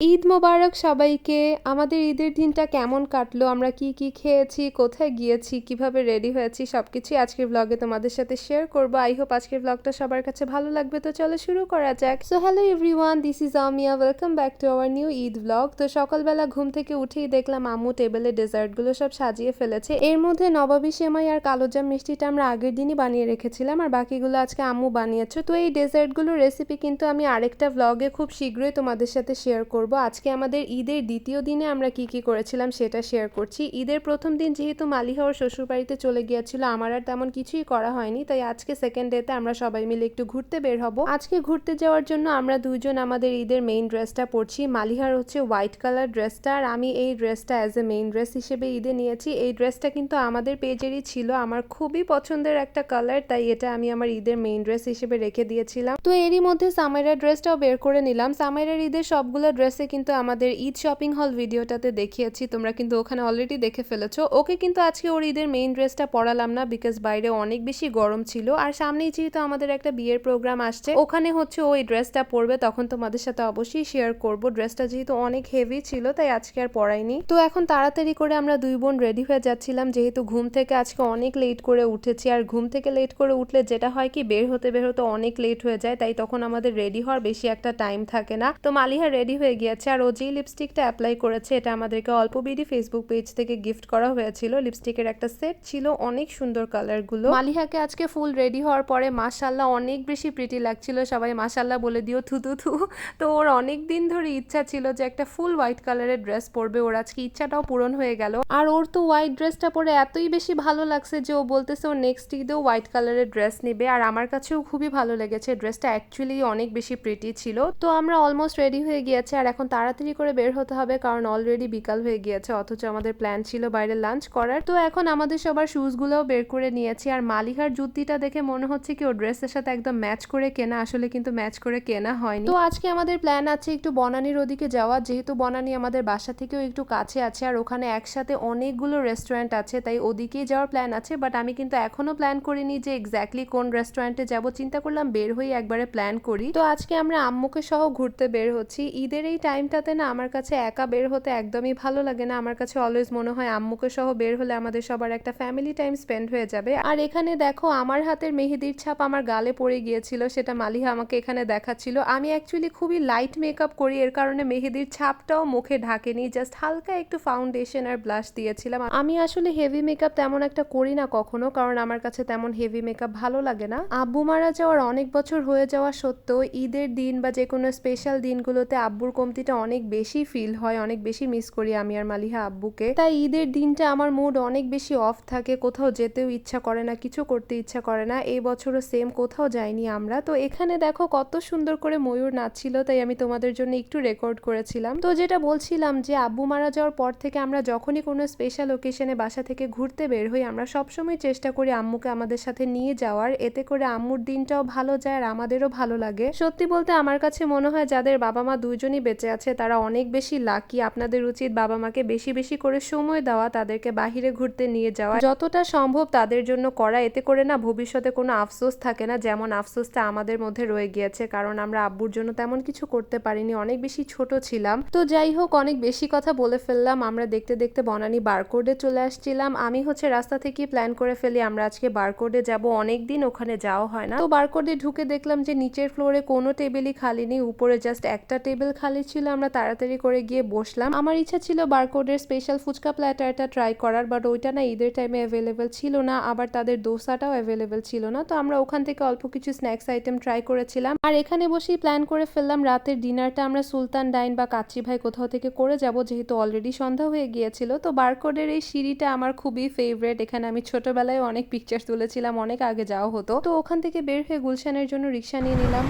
ঈদ মোবারক সবাইকে। আমাদের ঈদের দিনটা কেমন কাটলো? আমরা কি কি খেয়েছি? কোথায় গিয়েছি? কীভাবে রেডি হয়েছি? সব কিছুই আজকের ব্লগে তোমাদের সাথে শেয়ার করব। আই হোপ আজকের ব্লগটা সবার কাছে ভালো লাগবে। তো চলো শুরু করা যাক। So hello everyone this is Amiya welcome back to our new Eid blog তো সকালবেলা ঘুম থেকে উঠেই দেখলাম আম্মু টেবিলে ডেজার্টগুলো সব সাজিয়ে ফেলেছে। এর মধ্যে নবাবী সেমাই আর কালোজাম মিষ্টিটা আমরা আগের দিনই বানিয়ে রেখেছিলাম আর বাকিগুলো আজকে আম্মু বানিয়েছে। তো এই ডেজার্টগুলোর রেসিপি কিন্তু আমি আরেকটা ব্লগে খুব শীঘ্রই তোমাদের সাথে শেয়ার করব। আজকে আমাদের ঈদের দ্বিতীয় দিনে আমরা কি কি করেছিলাম সেটা শেয়ার করছি। ঈদের প্রথম দিন যেহেতু মালিহা ওর শ্বশুর বাড়িতে চলে গিয়েছিল, আমার আর তেমন কিছুই করা হয়নি, তাই আজকে সেকেন্ড ডেতে আমরা সবাই মিলে একটু ঘুরতে বের হব। আজকে ঘুরতে যাওয়ার জন্য আমরা দুইজন আমাদের ঈদের মেইন ড্রেসটা পরছি। মালিহার হচ্ছে হোয়াইট কালার ড্রেসটা আর আমি এই ড্রেসটা অ্যাজ এ মেইন ড্রেস হিসেবে ঈদে নিয়েছি। এই ড্রেসটা কিন্তু আমাদের পেজেরই ছিল, আমার খুবই পছন্দের একটা কালার তাই এটা আমি আমার ঈদের মেইন ড্রেস হিসেবে রেখে দিয়েছিলাম। তো এরই মধ্যে সামাইরা ড্রেসটাও বের করে নিলাম। সামাইরার ঈদের সবগুলো ড্রেসে কিন্তু আমাদের ঈদ শপিং হল ভিডিওটাতে দেখিয়েছি, তোমরা কিন্তু ওখানে অলরেডি দেখে ফেলেছো। ওকে কিন্তু আজকে ওর ঈদের মেইন ড্রেসটা পরালাম না বিকজ বাইরে অনেক বেশি গরম ছিল। আর সামনেই যেহেতু আমাদের একটা বিয়ের প্রোগ্রাম আসছে, ওখানে হচ্ছে ওই ড্রেসটা পরবে, তখন তোমাদের সাথে অবশ্যই শেয়ার করব। ড্রেসটা যেহেতু অনেক হেভি ছিল, তাই আজকে আর পরাইনি। তো এখন তাড়াতাড়ি করে আমরা দুই বোন রেডি হয়ে যাচ্ছিলাম, যেহেতু ঘুম থেকে আজকে অনেক লেট করে উঠেছি। আর ঘুম থেকে লেট করে উঠলে যেটা হয় কি, বের হতে বের হতে অনেক লেট হয়ে যায়, তাই তখন আমাদের রেডি হওয়ার বেশি একটা টাইম থাকে না। তো মালিহা রেডি হয়ে গিয়েছে আর ও যেই লিপস্টিকটা অ্যাপ্লাই করেছে, এটা আমাদেরকে অল্প বিডি ফেসবুক পেজ থেকে গিফট করা হয়েছিল। লিপস্টিকের একটা সেট ছিল, অনেক সুন্দর কালারগুলো মালিহাকে আজকে ফুল রেডি হওয়ার পরে মাসাল্লাহ অনেক বেশি প্রিটি লাগছিল। সবাই মাসাল্লাহ বলে দিও, থু থু থু। তো ওর অনেক দিন ধরে ইচ্ছা ছিল যে একটা ফুল হোয়াইট কালারের ড্রেস পরবে। ওর আজকে ইচ্ছাটাও পূরণ হয়ে গেল। আর ওর তো হোয়াইট ড্রেসটা পরে এতই বেশি ভালো লাগছে যে ও বলতেছে ও নেক্সট ঈদেও হোয়াইট কালারের ড্রেস নেবে। আর আমার কাছেও খুবই ভালো লেগেছে। ড্রেসটা অ্যাকচুয়ালি অনেক বেশি প্রিটি ছিল। তো আমরা অলমোস্ট রেডি হয়ে গিয়েছে। আর এখন তাড়াতাড়ি করে বের হতে হবে, কারণ অলরেডি বিকাল হয়ে গিয়েছে, অথচ আমাদের প্ল্যান ছিল বাইরে লাঞ্চ করার। তো এখন আমাদের সবার শুজগুলোও বের করে নিয়েছি, আর মালিহার জুতিটা দেখে মনে হচ্ছে কি ও ড্রেসের সাথে একদম ম্যাচ করে কেনা, আসলে কিন্তু ম্যাচ করে কেনা হয়নি। তো আজকে আমাদের প্ল্যান আছে একটু বনানির ওদিকে যাওয়া, যেহেতু বনানি আমাদের বাসা থেকেও একটু কাছে আছে, আর ওখানে একসাথে অনেকগুলো রেস্টুরেন্ট আছে, তাই ওদিকেই যাওয়ার প্ল্যান আছে বাট আমি কিন্তু এখনও প্ল্যান করিনি যে এক্স্যাক্টলি কোন রেস্টুরেন্টে যাব, চিন্তা করলাম বের হয়ে একবারে প্ল্যান করি। তো আজকে আমরা আম্মুকে সহ ঘুরতে বের হচ্ছি। ঈদের এই টাইমটাতে না আমার কাছে একা বের হতে একদমই ভালো লাগে না। আমার কাছে অলওয়েজ মনে হয় আম্মুকে সহ বের হলে আমাদের সবার একটা ফ্যামিলি টাইম স্পেন্ড হয়ে যাবে। আর এখানে দেখো, আমার হাতের মেহেদির ছাপ আমার গালে পড়ে গিয়েছিল, সেটা মালিহা আমাকে এখানে দেখাচ্ছিল। আমি অ্যাকচুয়ালি খুবই লাইট মেকআপ করি, এর কারণে মেহেদির ছাপটাও মুখে ঢাকেনি জাস্ট হালকা একটু ফাউন্ডেশন আর ব্লাশ দিয়েছিলাম। আমি আসলে হেভি মেকআপ তেমন একটা করি না কখনো, কারণ আমার কাছে তেমন হেভি মেকআপ ভালো লাগে না। আব্বু মারা যাওয়ার অনেক বছর হয়ে যাওয়া সত্ত্বেও ঈদের দিন বা যে কোনো স্পেশাল দিনগুলোতে আব্বুর কমতিটা অনেক বেশি ফিল হয়, অনেক বেশি মিস করি আমি আর মালিহা আব্বুকে। তাই ঈদের দিনটা আমার মুড অনেক বেশি অফ থাকে, কোথাও যেতেও ইচ্ছা করে না, কিছু করতে ইচ্ছা করে না। এই বছরও সেম কোথাও যাইনি আমরা। তো এখানে দেখো কত সুন্দর করে ময়ূর নাচছিল, তাই আমি তোমাদের জন্য একটু রেকর্ড করেছিলাম। তো যেটা বলছিলাম যে আব্বু মারা যাওয়ার পর থেকে আমরা যখনই কোনো স্পেশাল ওকেশনে বাসা থেকে ঘুরতে বের হই, আমরা সবসময় চেষ্টা করি আম্মুকে আমাদের সাথে নিয়ে যাওয়ার। এতে করে আম্মুর দিনটাও ভালো যায় আর আমাদেরও ভালো লাগে। সত্যি বলতে আমার কাছে মনে হয় যাদের বাবা মা দুইজনই বেঁচে আছে, তারা অনেক বেশি লাকি আপনাদের উচিত বাবা মাকে বেশি বেশি করে সময় দেওয়া, তাদেরকে বাহিরে ঘুরতে নিয়ে যাওয়া। যতটা সম্ভব তাদের জন্য করা, এতে করে না ভবিষ্যতে কোনো আফসোস থাকে না, যেমন আফসোসটা আমাদের মধ্যে রয়ে গিয়েছে, কারণ আমরা আব্বুর জন্য তেমন কিছু করতে পারিনি, অনেক বেশি ছোট ছিলাম। তো যাই হোক, অনেক বেশি কথা বলে ফেললাম, আমরা দেখতে দেখতে বনানী বারকোডে চলে আসছিলাম। আমি হচ্ছে রাস্তা থেকে প্ল্যান করে ফেলি, আমরা আজকে বারকোডে যাব অনেক দিন ওখানে যাওয়া হয় না। তো বারকোডে ঢুকে দেখলাম যে নিচের ফ্লোরে কোনো টেবিলই খালি নেই, উপরে জাস্ট একটা টেবিল খালি ছিল, আমরা তাড়াতাড়ি করে গিয়ে বসলাম। আমার ইচ্ছা ছিল বারকোডের স্পেশাল ফুচকা প্ল্যাটারটা ট্রাই করার বাট ওইটা না ঈদের টাইমে অ্যাভেলেবেল ছিল না। আবার তাদের দোসাটাও অ্যাভেলেবেল ছিল না। তো আমরা ওখান থেকে অল্প কিছু স্ন্যাক্স আইটেম ট্রাই করেছিলাম। আর এখানে বসেই প্ল্যান করে ফেললাম, রাতের ডিনারটা আমরা সুলতান ডাইন বা কাচ্চি ভাই কোথাও থেকে করে যাব, যেহেতু অলরেডি সন্ধ্যা হয়ে গিয়েছিল। তো বারকোডের এই সিঁড়িটা আমার খুবই ফেভারেট এখানে আমি ছোটবেলায় অনেক পিকচার তুলেছিলাম, অনেক আগে যাওয়া হতো। তো ওখান থেকে বের হয়ে গুলশানের জন্য রিক্সা নিয়ে নিলাম।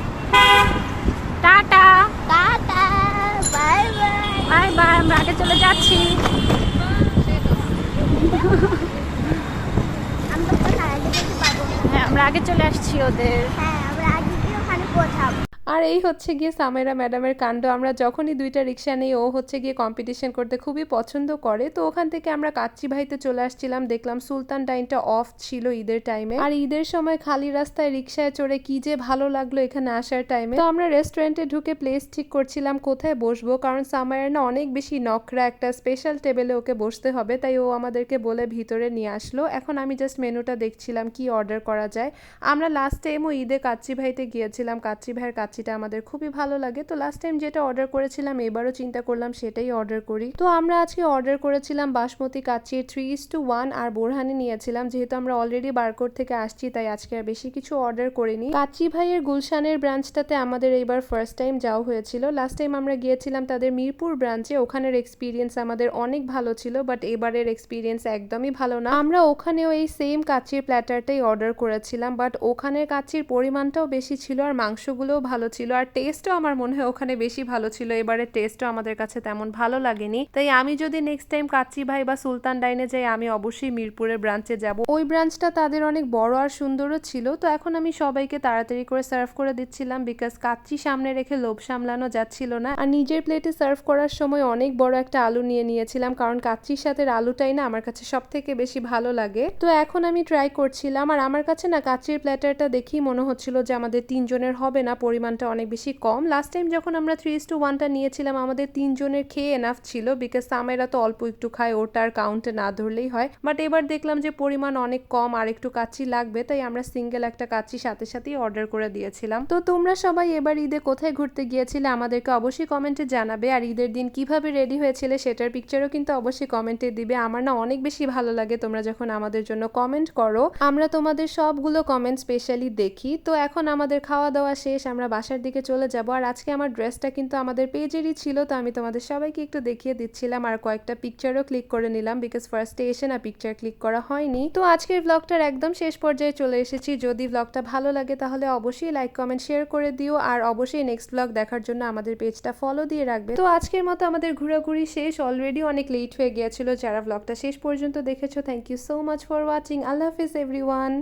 চলে যাচ্ছি। হ্যাঁ আমরা আগে চলে আসছি ওদের হ্যাঁ আমরা আগে গিয়ে ওখানে পৌঁছাবো আর এই হচ্ছে গিয়ে সামেরা ম্যাডামের কাণ্ড। আমরা যখনই দুইটা রিক্সা নেই, ও হচ্ছে গিয়ে কম্পিটিশন করতে খুবই পছন্দ করে। তো ওখান থেকে আমরা কাচ্চি ভাইতে চলে আসছিলাম, দেখলাম সুলতান ডাইনটা অফ ছিল ঈদের টাইমে আর ঈদের সময় খালি রাস্তায় রিক্সায় চড়ে কি যে ভালো লাগল এখানে আসার টাইমে তো আমরা রেস্টুরেন্টে ঢুকে প্লেস ঠিক করছিলাম, কোথায় বসবো? কারণ সামায়ের না অনেক বেশি নখরা একটা স্পেশাল টেবিলে ওকে বসতে হবে, তাই ও আমাদেরকে বলে ভিতরে নিয়ে আসলো। এখন আমি জাস্ট মেনুটা দেখছিলাম, কি অর্ডার করা যায়। আমরা লাস্ট টাইমও ঈদে কাচ্চি ভাইতে গিয়েছিলাম, কাচ্চি ভাইয়ের কাচ্চিটা আমাদের খুবই ভালো লাগে। তো লাস্ট টাইম যেটা অর্ডার করেছিলাম, এবারও চিন্তা করলাম সেটাই অর্ডার করি। তো আমরা আজকে অর্ডার করেছিলাম বাসমতি কাচ্চির থ্রি ইস টু ওয়ান আর বোরহানি নিয়েছিলাম। যেহেতু আমরা অলরেডি বারকোড থেকে আসছি, তাই আজকে আর বেশি কিছু অর্ডার করিনি। কাচ্চি ভাইয়ের গুলশানের ব্রাঞ্চটাতে আমাদের এইবার ফার্স্ট টাইম যাওয়া হয়েছিল। লাস্ট টাইম আমরা গিয়েছিলাম তাদের মিরপুর ব্রাঞ্চে ওখানের এক্সপিরিয়েন্স আমাদের অনেক ভালো ছিল বাট এবারের এক্সপিরিয়েন্স একদমই ভালো না। আমরা ওখানেও এই সেম কাচ্চির প্ল্যাটারটাই অর্ডার করেছিলাম বাট ওখানের কাচ্চির পরিমাণটাও বেশি ছিল আর মাংসগুলোও ভালো ছিল আর টেস্টও আমার মনে হয় ওখানে বেশি ভালো ছিল। এবারের টেস্টও আমাদের কাছে তেমন ভালো লাগেনি। তাই আমি যদি নেক্সট টাইম কাচ্চি ভাই বা সুলতান ডাইনে যাই, আমি অবশ্যই মিরপুরের ব্রাঞ্চে যাব। ওই ব্রাঞ্চটা তাদের অনেক বড় আর সুন্দরও ছিল। তো এখন আমি সবাইকে তাড়াতাড়ি করে সার্ভ করে দিচ্ছিলাম বিকজ কাচ্চি সামনে রেখে লোভ সামলানো যাচ্ছিল না। আর নিজের প্লেটে সার্ভ করার সময় অনেক বড় একটা আলু নিয়ে নিয়েছিলাম, কারণ কাচ্চির সাথে আলুটাই না আমার কাছে সব থেকে বেশি ভালো লাগে। তো এখন আমি ট্রাই করছিলাম, আর আমার কাছে না কাচ্চির প্ল্যাটারটা দেখেই মনে হচ্ছিল যে আমাদের তিনজনের হবে না, পরিমাণটা অনেক বেশি কম। লাস্ট টাইম যখন আমরা থ্রি টু ওয়ানটা নিয়েছিলাম, আমাদের তিনজনের খেয়ে এনাফ ছিল বিকজ সামেরা তো অল্প একটু খায়, ওটার কাউন্টে না ধরলেই হয়। বাট এবার দেখলাম যে পরিমাণ অনেক কম, আর একটু কাচ্চি লাগবে, তাই আমরা সিঙ্গেল একটা কাচ্চি সাথে সাথেই অর্ডার করে দিয়েছিলাম। তো তোমরা সবাই এবার ঈদে কোথায় ঘুরতে গিয়েছিলে আমাদেরকে অবশ্যই কমেন্টে জানাবে, আর ঈদের দিন কীভাবে রেডি হয়েছিলে সেটার পিকচারও কিন্তু অবশ্যই কমেন্টে দিবে। আমার না অনেক বেশি ভালো লাগে তোমরা যখন আমাদের জন্য কমেন্ট করো। আমরা তোমাদের সবগুলো কমেন্ট স্পেশালি দেখি। তো এখন আমাদের খাওয়া দাওয়া শেষ, আমরা বাসার দিকে চলে যাব। আর আজকে আমার ড্রেসটা কিন্তু আমাদের পেজেরই ছিল, তো আমি তোমাদের সবাইকে একটু দেখিয়ে দিচ্ছিলাম আর কয়েকটা পিকচারও ক্লিক করে নিলাম বিকজ ফার্স্টে এসে না পিকচার ক্লিক করা হয়নি। তো আজকের ব্লগটার একদম শেষ পর্যায়ে চলে এসেছি। যদি ব্লগটা ভালো লাগে তাহলে অবশ্যই লাইক কমেন্ট শেয়ার করে দিও। আর অবশ্যই নেক্সট ব্লগ দেখার জন্য আমাদের পেজটা ফলো দিয়ে রাখবে। তো আজকের মতো আমাদের ঘোরাঘুরি শেষ। অলরেডি অনেক লেট হয়ে গিয়েছিল। যারা ব্লগটা শেষ পর্যন্ত দেখেছ thank you so much for watching আল্লাহ হাফিজ এভরিওয়ান